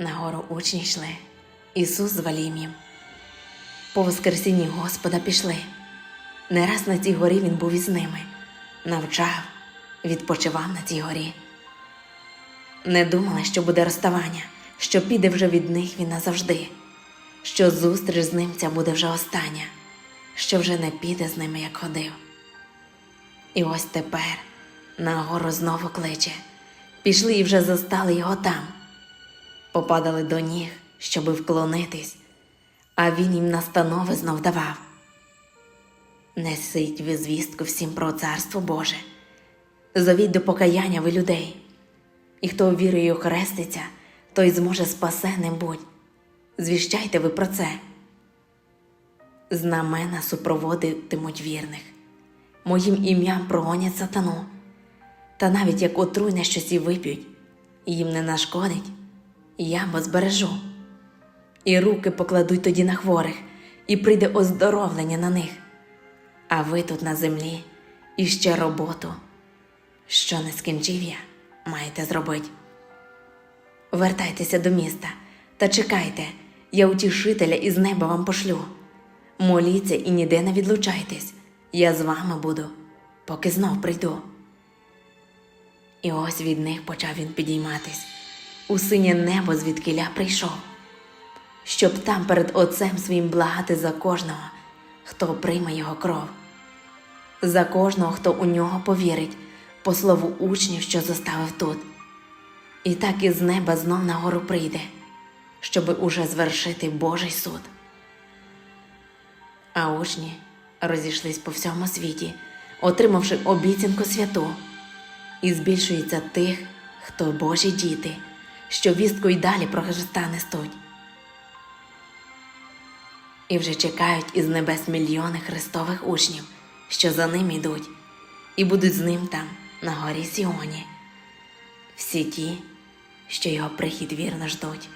На гору учні йшли, Ісус звалім їм. По Воскресінні Господа пішли. Не раз на цій горі Він був із ними, навчав, відпочивав на цій горі. Не думали, що буде розставання, що піде вже від них він назавжди, що зустріч з ним ця буде вже остання, що вже не піде з ними, як ходив. І ось тепер на гору знову кличе. Пішли і вже застали його там. Попадали до ніг, щоби вклонитись, а він їм настанови знов давав. Несіть ви звістку всім про царство Боже, зовіть до покаяння ви людей, і хто вірою хреститься, той зможе спасенним будь. Звіщайте ви про це. Знамена супроводитимуть вірних, моїм ім'ям прогонять сатану, та навіть як отруйне щось і вип'ють, їм не нашкодить, я бо збережу. І руки покладуть тоді на хворих, і прийде оздоровлення на них. А ви тут на землі і ще роботу, що не скінчив я, маєте зробити. Вертайтеся до міста та чекайте, я утішителя із неба вам пошлю. Моліться і ніде не відлучайтесь, я з вами буду, поки знов прийду. І ось від них почав він підійматись у синє небо, звідкиля прийшов, щоб там перед Отцем своїм благати за кожного, хто прийме його кров, за кожного, хто у нього повірить, по слову учнів, що зоставив тут. І так із неба знов на гору прийде, щоби уже звершити Божий суд. А учні розійшлись по всьому світі, отримавши обіцянку святу, і збільшується тих, хто Божі діти, що вістку й далі про Христа нестуть. І вже чекають із небес мільйони Христових учнів, що за ним ідуть, і будуть з ним там, на горі Сіоні. Всі ті, що його прихід вірно ждуть.